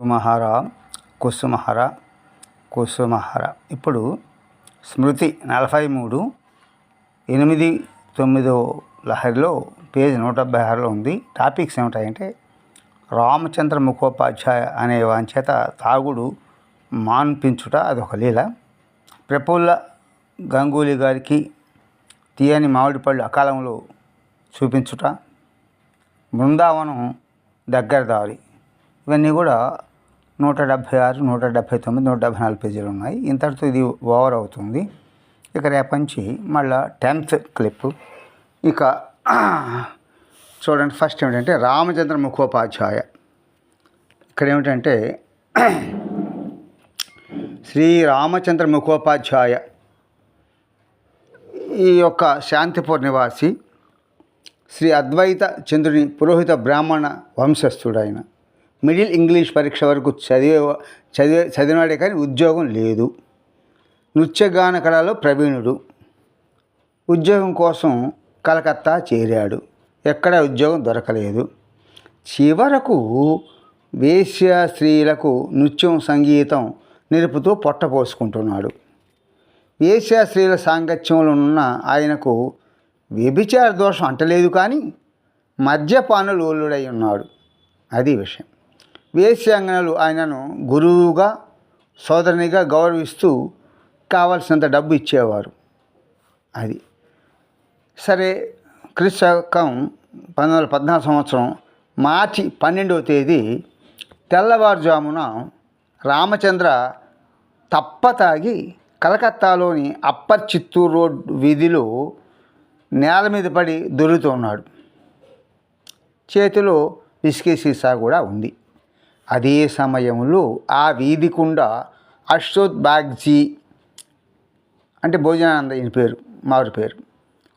కుసుమహార కుసుమహర కుసుమహర. ఇప్పుడు స్మృతి నలభై మూడు ఎనిమిది తొమ్మిదో లహరిలో పేజ్ నూట డెబ్బై ఆరులో ఉంది. టాపిక్స్ ఏమిటాయంటే రామచంద్ర ముఖోపాధ్యాయ అనే వాంచేత తాగుడు మాన్పించుట అదొక లీల. ప్రఫుల్ల గంగూలీ గారికి తీయని మామిడి పళ్ళు అకాలంలో చూపించుట. బృందావనం దగ్గర దారి. ఇవన్నీ కూడా నూట డెబ్భై ఆరు నూట డెబ్భై తొమ్మిది నూట డెబ్భై నాలుగు పేజీలు ఉన్నాయి. ఇంతటితో ఇది ఓవర్ అవుతుంది. ఇక రేపటి నుంచి మళ్ళా టెన్త్ క్లిప్. ఇక చూడండి ఫస్ట్ ఏమిటంటే రామచంద్ర ముఖోపాధ్యాయ. ఇక్కడ ఏమిటంటే శ్రీ రామచంద్ర ముఖోపాధ్యాయ ఈ యొక్క శాంతిపూర్ నివాసి శ్రీ అద్వైత చంద్రుని పురోహిత బ్రాహ్మణ వంశస్థుడైన మిడిల్ ఇంగ్లీష్ పరీక్ష వరకు చదివే చదివే చదివినాడే కానీ ఉద్యోగం లేదు. నృత్యగాన కళలో ప్రవీణుడు. ఉద్యోగం కోసం కలకత్తా చేరాడు. ఎక్కడ ఉద్యోగం దొరకలేదు. చివరకు వేశ్య స్త్రీలకు నృత్యం సంగీతం నిలుపుతూ పొట్టపోసుకుంటున్నాడు వేశ్య స్త్రీల సాంగత్యంలో ఉన్న ఆయనకు వ్యభిచార దోషం అంటలేదు కానీ మద్యపానులు ఒల్లుడై ఉన్నాడు. అది విషయం. వేశ్యాంగనలు ఆయనను గురువుగా సోదరునిగా గౌరవిస్తూ కావలసినంత డబ్బు ఇచ్చేవారు. అది. సరే క్రిస్తకం పంతొమ్మిది వందల పద్నాలుగు సంవత్సరం మార్చి పన్నెండవ తేదీ తెల్లవారుజామున రామచంద్ర తప్ప తాగి కలకత్తాలోని అప్పర్ చిత్తూరు రోడ్ వీధిలో నేల మీద పడి దొరుకుతున్నాడు చేతిలో విస్కీ సీసా కూడా ఉంది. అదే సమయంలో ఆ వీధికుండా అశ్వత్ బాగ్జీ అంటే భోజనానంద ఈయన పేరు మారు పేరు.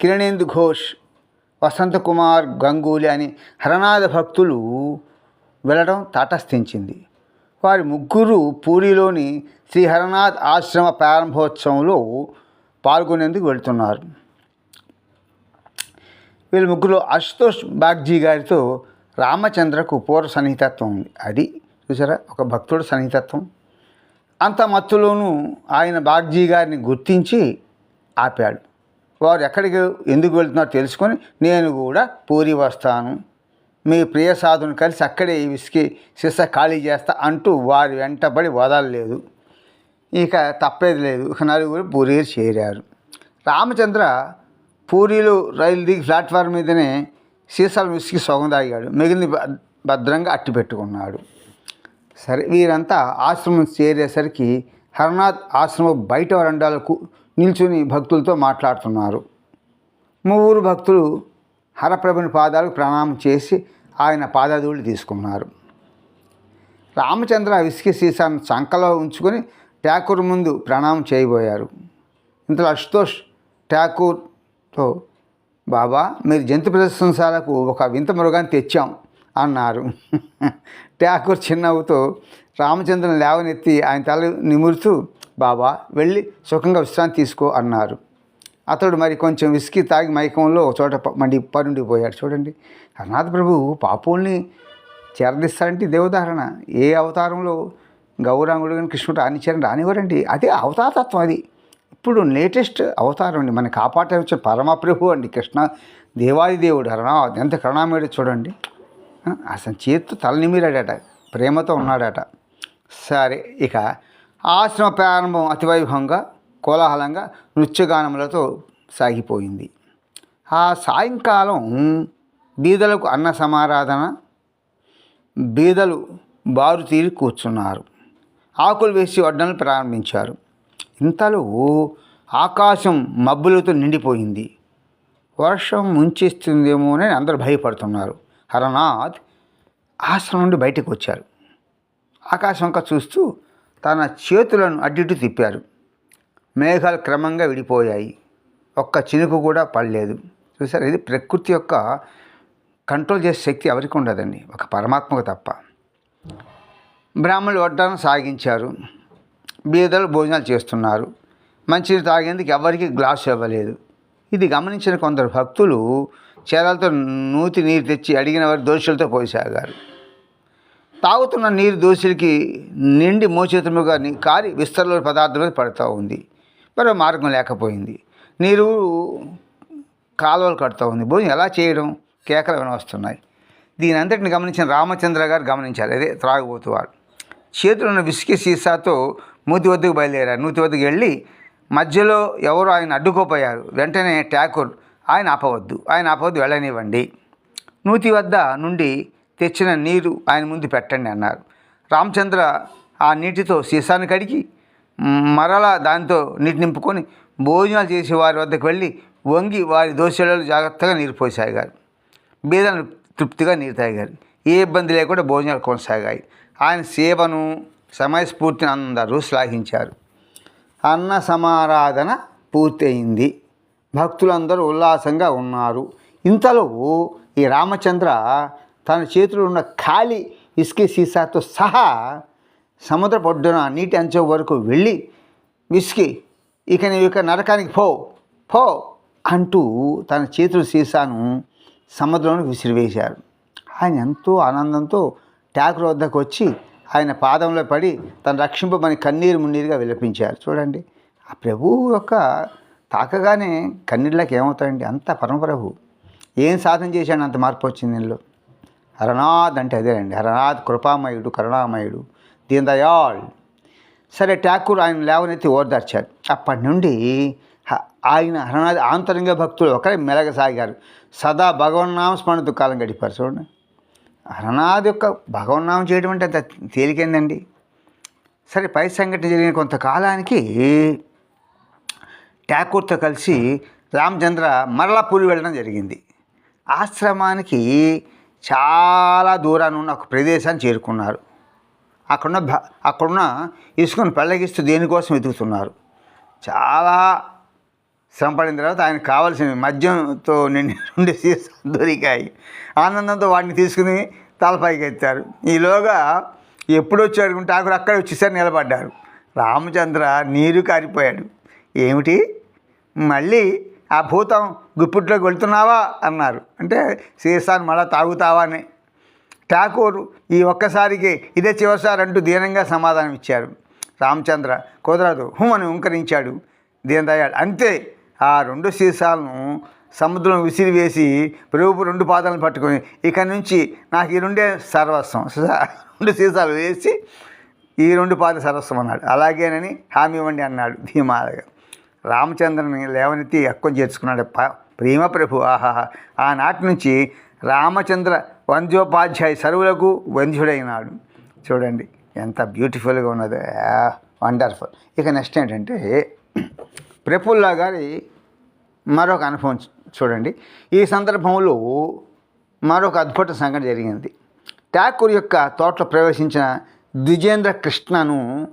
కిరణేందు ఘోష్ వసంత కుమార్ గంగూలీ అని హరనాథ భక్తులు వెళ్ళడం తటస్థించింది. వారి ముగ్గురు పూరిలోని శ్రీ హరనాథ్ ఆశ్రమ ప్రారంభోత్సవంలో పాల్గొనేందుకు వెళ్తున్నారు. వీళ్ళ ముగ్గురు అశుతోష్ బాగ్జీ గారితో రామచంద్రకు పూర్వ సన్నిహితత్వం ఉంది. అది చూసారా? ఒక భక్తుడు సన్నిహితత్వం. అంత మత్తులోనూ ఆయన బాగ్జీ గారిని గుర్తించి ఆపాడు. వారు ఎక్కడికి ఎందుకు వెళ్తున్నారో తెలుసుకొని నేను కూడా పూరి వస్తాను. మీ ప్రియ సాధుని కలిసి అక్కడే ఈ విసికి శిస్స ఖాళీ చేస్తా అంటూ వారి వెంటబడి వదలలేదు. ఇక తప్పేది లేదు. ఇక నలుగురు పూరి చేరారు. రామచంద్ర పూరిలో రైలు దిగి ప్లాట్ఫామ్ మీదనే సీసాలు విసికి సొగం తాగాడు. మిగిలిన భద్రంగా అట్టి పెట్టుకున్నాడు. సరే వీరంతా ఆశ్రమం చేరేసరికి హరనాథ్ ఆశ్రమం బయట వరండాలకు నిల్చుని భక్తులతో మాట్లాడుతున్నారు. ముగ్గురు భక్తులు హరప్రభుని పాదాలకు ప్రణామం చేసి ఆయన పాదధూళి తీసుకున్నారు. రామచంద్ర విసికి సీసాను చంకలో ఉంచుకొని ఠాకూర్ ముందు ప్రణామం చేయబోయారు. ఇంతలో అశుతోష్ ఠాకూర్తో బాబా మీరు జంతు ప్రదర్శనశాలకు ఒక వింత మృగాన్ని తెచ్చాం అన్నారు. ఠాకూర్ చిన్నవ్వుతో రామచంద్రని లేవనెత్తి ఆయన తల నిమురుతూ బాబా వెళ్ళి సుఖంగా విశ్రాంతి తీసుకో అన్నారు. అతడు మరి కొంచెం విసికి తాగి మైకంలో చోట మండి పరుండిపోయాడు చూడండి అనాథ ప్రభు పాపుల్ని చేరదీస్తారంటే ఇదే ఏ అవతారంలో గౌరాంగుడు కానీ కృష్ణుడు రానిచ్చారని రానివ్వరండి. అదే అవతారతత్వం అది. ఇప్పుడు లేటెస్ట్ అవతారం అండి. మన కాపాడే వచ్చిన పరమప్రభు అండి. కృష్ణ దేవాది దేవుడు. ఎంత కరుణామేడు చూడండి. అసలు చేతితో తలనిమిరాడట ప్రేమతో ఉన్నాడట. సరే ఇక ఆశ్రమ ప్రారంభం అతివైభవంగా కోలాహలంగా నృత్యగానములతో సాగిపోయింది. ఆ సాయంకాలం బీదలకు అన్న సమారాధన బీదలు బారు తీరి కూర్చున్నారు. ఆకులు వేసి వడ్డనలు ప్రారంభించారు. ఇంతలో ఆకాశం మబ్బులతో నిండిపోయింది. వర్షం ముంచేస్తుందేమో అని అందరూ భయపడుతున్నారు. హరనాథ్ ఆశ్రమం నుండి బయటకు వచ్చారు ఆకాశంక చూస్తూ తన చేతులను అడ్డిటు తిప్పారు మేఘాలు క్రమంగా విడిపోయాయి. ఒక్క చినుకు కూడా పడలేదు. చూసారు? ఇది ప్రకృతి యొక్క కంట్రోల్ చేసే శక్తి ఎవరికి ఉండదండి. ఒక పరమాత్మకు తప్ప. బ్రాహ్మణులు వడ్డాను సాగించారు. బీదలు భోజనాలు చేస్తున్నారు. మంచిని తాగేందుకు ఎవరికి గ్లాసు ఇవ్వలేదు. ఇది గమనించిన కొందరు భక్తులు చేరాలతో నూతి నీరు తెచ్చి అడిగిన వారి దోషులతో పోసాగారు తాగుతున్న నీరు దోషులకి నిండి మోచేతముగా కారి విస్తరలో పదార్థం మీద పడుతూ ఉంది. మరో మార్గం లేకపోయింది. నీరు కాలువలు కడుతూ ఉంది. భోజనం ఎలా చేయడం? కేకలు వినవస్తున్నాయి దీని అంతటిని గమనించిన రామచంద్ర గారు గమనించారు. అదే త్రాగబోతువారు. చేతులు ఉన్న విసికి సీసాతో మూతి వద్దకు బయలుదేరారు. నూతి వద్దకు వెళ్ళి మధ్యలో ఎవరు ఆయన అడ్డుకోపోయారు. వెంటనే ట్యాకూర్ ఆయన ఆపవద్దు. ఆయన ఆపవద్దు వెళ్ళనివ్వండి. నూతి వద్ద నుండి తెచ్చిన నీరు ఆయన ముందు పెట్టండి అన్నారు. రామచంద్ర ఆ నీటితో సీసాన్ని కడిగి మరలా దాంతో నీటి నింపుకొని భోజనాలు చేసి వారి వద్దకు వెళ్ళి వంగి వారి దోశలలో జాగ్రత్తగా నీరు పోసాగారు. బీదలు తృప్తిగా నీరు తాగారు. ఏ ఇబ్బంది లేకుండా భోజనాలు కొనసాగాయి. ఆయన సేవను సమయస్ఫూర్తిని అందరూ శ్లాఘించారు. అన్న సమారాధన పూర్తయింది. భక్తులందరూ ఉల్లాసంగా ఉన్నారు. ఇంతలో ఈ రామచంద్ర తన చేతిలో ఉన్న ఖాళీ ఇసుక సీసాతో సహా సముద్ర పొడ్డున నీటి అంచె వరకు వెళ్ళి విసికి ఇక నీవు ఇక నరకానికి పో పో అంటూ తన చేతుల సీసాను సముద్రంలో విసిరివేశారు. ఆయన ఎంతో ఆనందంతో ట్యాకర్ వద్దకు వచ్చి ఆయన పాదంలో పడి తను రక్షింపమని కన్నీరు మున్నీరుగా విలపించారు. చూడండి ఆ ప్రభువు యొక్క తాకగానే కన్నీళ్ళకి ఏమవుతాయండి అంత పరమప్రభు. ఏం సాధన చేశాడు అంత మార్పు వచ్చింది దీనిలో హరనాథ్ అంటే అదేనండి హరనాథ్ కృపామయుడు కరుణామయుడు దీన్ దయాళ్. సరే ఠాకూర్ ఆయన లేవనెత్తి ఓదార్చారు అప్పటి నుండి ఆయన హరనాథ్ ఆంతరంగ భక్తులు ఒకరే మెలగసాగారు. సదా భగవన్నామ నామస్మరణతో కాలం గడిపారు. చూడండి. హరనాథ్ యొక్క భగవన్నామం చేయడం అంటే అంత తేలికైందండి. సరే పై సంఘటన జరిగిన కొంతకాలానికి ఠాకూర్తో కలిసి రామచంద్ర మరలా పూరి వెళ్ళడం జరిగింది. ఆశ్రమానికి చాలా దూరాన ఉన్న ఒక ప్రదేశాన్ని చేరుకున్నారు. అక్కడున్న భ అక్కడున్న ఇసుకను పెళ్ళగిస్తూ దేనికోసం వెతుకుతున్నారు. చాలా శ్రమ తర్వాత ఆయన కావాల్సిన మద్యంతో నిండి రెండు దొరికాయి. ఆనందంతో వాటిని తీసుకుని తలపైకి ఎత్తారు. ఈలోగా ఎప్పుడు వచ్చారు ఠాకూర్ అక్కడ వచ్చేసారి నిలబడ్డారు. రామచంద్ర నీరు కారిపోయాడు. ఏమిటి? మళ్ళీ ఆ భూతం గుప్పిట్లోకి వెళ్తున్నావా? అన్నారు. అంటే సీసాను మళ్ళా తాగుతావా అని. ఠాకూర్ ఈ ఒక్కసారికి ఇదే చివరిసారి అంటూ దీనంగా సమాధానం ఇచ్చారు రామచంద్ర కుదరదు. హూ అని ఉంకరించాడు. దీనదయాళ్ అంతే. ఆ రెండు సీసాలను సముద్రం విసిరివేసి ప్రభువు రెండు పాదాలను పట్టుకొని ఇక నుంచి నాకు ఈ రెండే సర్వస్వం. రెండు సీసాలు వేసి ఈ రెండు పాద సరస్వం అన్నాడు. అలాగేనని హామీ ఇవ్వండి అన్నాడు ధీమాలుగా రామచంద్రని లేవనెత్తి ఎక్కువ చేర్చుకున్నాడు. ప- ప్రేమ ప్రభు ఆహాహా. ఆనాటి నుంచి రామచంద్ర వంద్యోపాధ్యాయ సరువులకు వంధ్యుడైనాడు. చూడండి ఎంత బ్యూటిఫుల్గా ఉన్నదో. వండర్ఫుల్ ఇక నెక్స్ట్ ఏంటంటే ప్రఫుల్లా గారి మరొక అనుభవం చూడండి. ఈ సందర్భంలో మరొక అద్భుత సంఘటన జరిగింది. ఠాకూర్ యొక్క తోటలో ప్రవేశించిన ద్విజేంద్ర కృష్ణను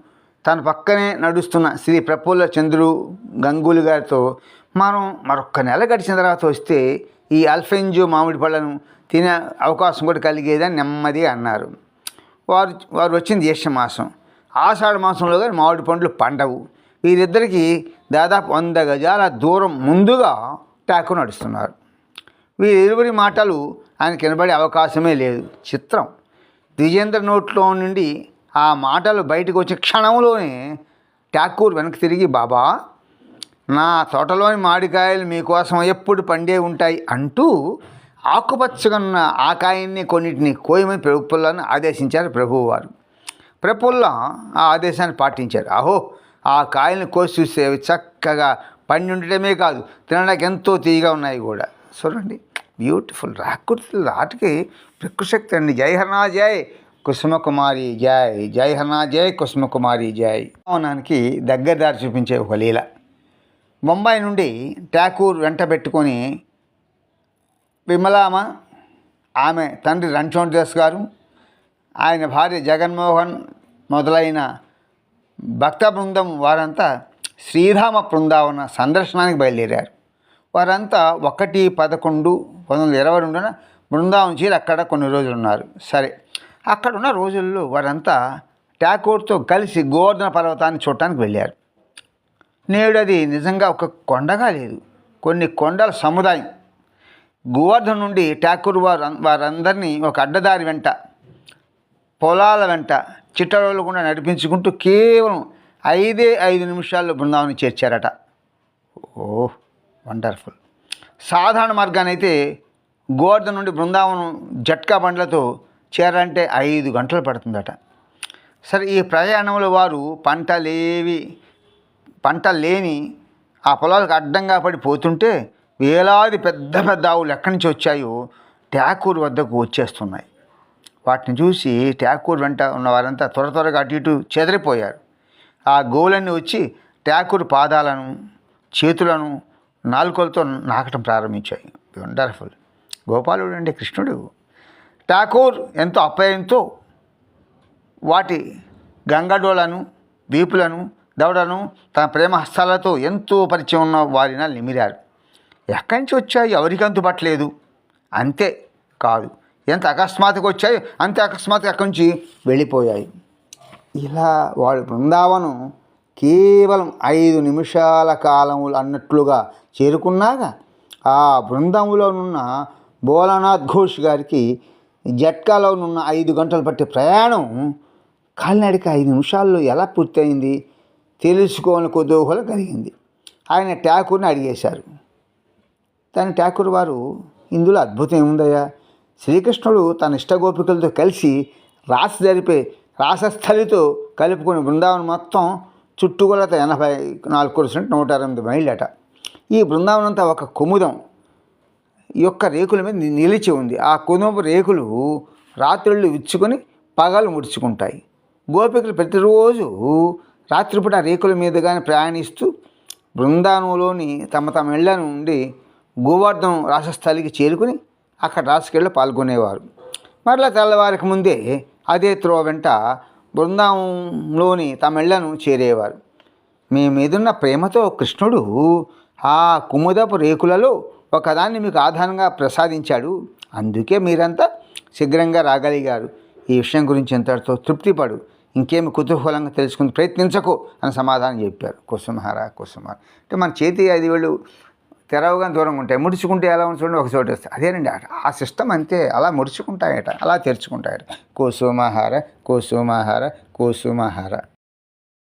తన పక్కనే నడుస్తున్న శ్రీ ప్రఫుల్ల చంద్రు గంగూలీ గారితో మనం మరొక్క నెల గడిచిన తర్వాత వస్తే ఈ అల్ఫెంజో మామిడి పళ్ళను తినే అవకాశం కూడా కలిగేదని నెమ్మది అన్నారు. వారు వారు వచ్చింది జ్యేష్ఠ మాసం. ఆషాఢ మాసంలో కానీ మామిడి పండ్లు పండవు. వీరిద్దరికీ దాదాపు వంద గజాల దూరం ముందుగా టాకు నడుస్తున్నారు. వీరిరువురి మాటలు ఆయన కనబడే అవకాశమే లేదు. చిత్రం. ద్విజేంద్ర నోట్లో నుండి ఆ మాటలు బయటకు వచ్చే క్షణంలోనే ఠాకూర్ వెనక్కి తిరిగి బాబా నా తోటలోని మామిడికాయలు మీకోసం ఎప్పుడు పండే ఉంటాయి అంటూ ఆకుపచ్చగా ఉన్న ఆ కొన్నిటిని కోయమని ప్రభుత్వాలను ఆదేశించారు ప్రభువువారు. ప్రఫుల్ల ఆ ఆదేశాన్ని పాటించారు. అహో ఆ కాయలను కోసి చూస్తే చక్కగా పండి ఉండటమే కాదు తినడానికి ఎంతో తీయగా ఉన్నాయి కూడా. చూడండి బ్యూటిఫుల్ ప్రకృతి రాటికి ప్రకృశక్తి అండి. జై హర్నా జై కుసుమకుమారి జై. జై హర్నా జై కుసుమకుమారి జై. భవనానికి దగ్గర దారి చూపించే ఒక లీల. బొంబాయి నుండి ఠాకూర్ వెంట పెట్టుకొని విమలామ ఆమె తండ్రి రణ్చోడ్ దాస్ గారు ఆయన భార్య జగన్మోహన్ మొదలైన భక్త బృందం వారంతా శ్రీరామ బృందావన సందర్శనానికి బయలుదేరారు. వారంతా ఒకటి పదకొండు పంతొమ్మిది వందల ఇరవై రెండున బృందావనం చేరి అక్కడ కొన్ని రోజులు ఉన్నారు. సరే అక్కడ ఉన్న రోజుల్లో వారంతా ఠాకూర్తో కలిసి గోవర్ధన పర్వతాన్ని చూడటానికి వెళ్ళారు. నేడు అది నిజంగా ఒక కొండగా లేదు. కొన్ని కొండల సముదాయం. గోవర్ధన నుండి ఠాకూర్ వారు వారందరినీ ఒక అడ్డదారి వెంట పొలాల వెంట చిట్టడవలకుండా నడిపించుకుంటూ కేవలం ఐదే ఐదు నిమిషాల్లో బృందావనం చేర్చారట. ఓ వండర్ఫుల్. సాధారణ మార్గాన్ని అయితే నుండి బృందావనం జట్కా బండ్లతో చేరాలంటే ఐదు గంటలు పడుతుందట. సరే ఈ ప్రయాణంలో వారు పంట లేవి పంట లేని ఆ పొలాలకు అడ్డంగా పడిపోతుంటే వేలాది పెద్ద పెద్ద ఆవులు ఎక్కడి నుంచి వచ్చాయో ట్యాకూర్ వద్దకు వచ్చేస్తున్నాయి. వాటిని చూసి ట్యాకూర్ వెంట ఉన్న వారంతా త్వర త్వరగా అటు ఇటు చెదిరిపోయారు. ఆ గోవులన్నీ వచ్చి ట్యాకూర్ పాదాలను చేతులను నాలుకలతో నాకటం ప్రారంభించాయి. వండర్ఫుల్ గోపాలుడు అంటే కృష్ణుడు. ఠాకూర్ ఎంతో అప్పయంతో వాటి గంగడోలను వీపులను దవడను తన ప్రేమ హస్తాలతో ఎంతో పరిచయం ఉన్న వారిన నిమిరారు. ఎక్కడి నుంచి వచ్చాయి? ఎవరికి అందుబట్టలేదు అంతే కాదు. ఎంత అకస్మాత్తుగా వచ్చాయి అంతే అకస్మాత్తుగా అక్కడి నుంచి వెళ్ళిపోయాయి. ఇలా వాడు బృందావనం కేవలం ఐదు నిమిషాల కాలములు అన్నట్లుగా చేరుకున్నాక ఆ బృందంలోనున్న భోలానాథ్ ఘోష్ గారికి జట్కాలోనున్న ఐదు గంటలు పట్టే ప్రయాణం కాలినడక ఐదు నిమిషాల్లో ఎలా పూర్తయింది? తెలుసుకోని కుతూహల కలిగింది. ఆయన ఠాకూర్ని అడిగేశారు. దాని ఠాకూర్ వారు ఇందులో అద్భుతం ఏముందయ్యా? శ్రీకృష్ణుడు తన ఇష్టగోపికలతో కలిసి రాస జరిపే రాసస్థలితో కలుపుకుని బృందావనం మొత్తం చుట్టుకొలత ఎనభై నాలుగు పర్సెంట్ నూట ఎనిమిది మైళ్ళట. ఈ బృందావనం అంతా ఒక కుముదం. యొక్క రేకుల మీద నిలిచి ఉంది. ఆ కుదుంబ రేకులు రాత్రుళ్ళు విచ్చుకొని పగలు ముడుచుకుంటాయి. గోపికలు ప్రతిరోజు రాత్రిపూట రేకుల మీదుగానే ప్రయాణిస్తూ బృందావనంలోని తమ తమ ఇళ్ళ నుండి గోవర్ధనం రాసస్థలికి చేరుకుని అక్కడ రాసుకెళ్ళి పాల్గొనేవారు. మరలా తెల్లవారికి ముందే అదే త్రో వెంట బృందంలోని తమిళ్ళను చేరేవారు. మీ మీదున్న ప్రేమతో కృష్ణుడు ఆ కుముదపు రేకులలో ఒకదాన్ని మీకు ఆధారంగా ప్రసాదించాడు. అందుకే మీరంతా శీఘ్రంగా రాగలిగారు. ఈ విషయం గురించి ఎంతటితో తృప్తిపడు. ఇంకేమి కుతూహలంగా తెలుసుకుని ప్రయత్నించకు అని సమాధానం చెప్పారు. కుసుమహార కుసుమహార. అంటే మన చేతి ఐదు వేళ్ళు తెరవగా దూరంగా ఉంటాయి. ముడుచుకుంటే ఎలా ఉంది ఒక చోట వస్తాయి. అదేనండి ఆ- ఆ సిస్టమ్ అంతే. అలా ముడుచుకుంటాయట అలా తెరుచుకుంటాయట. కుసుమహార కుసుమహార కుసుమహార.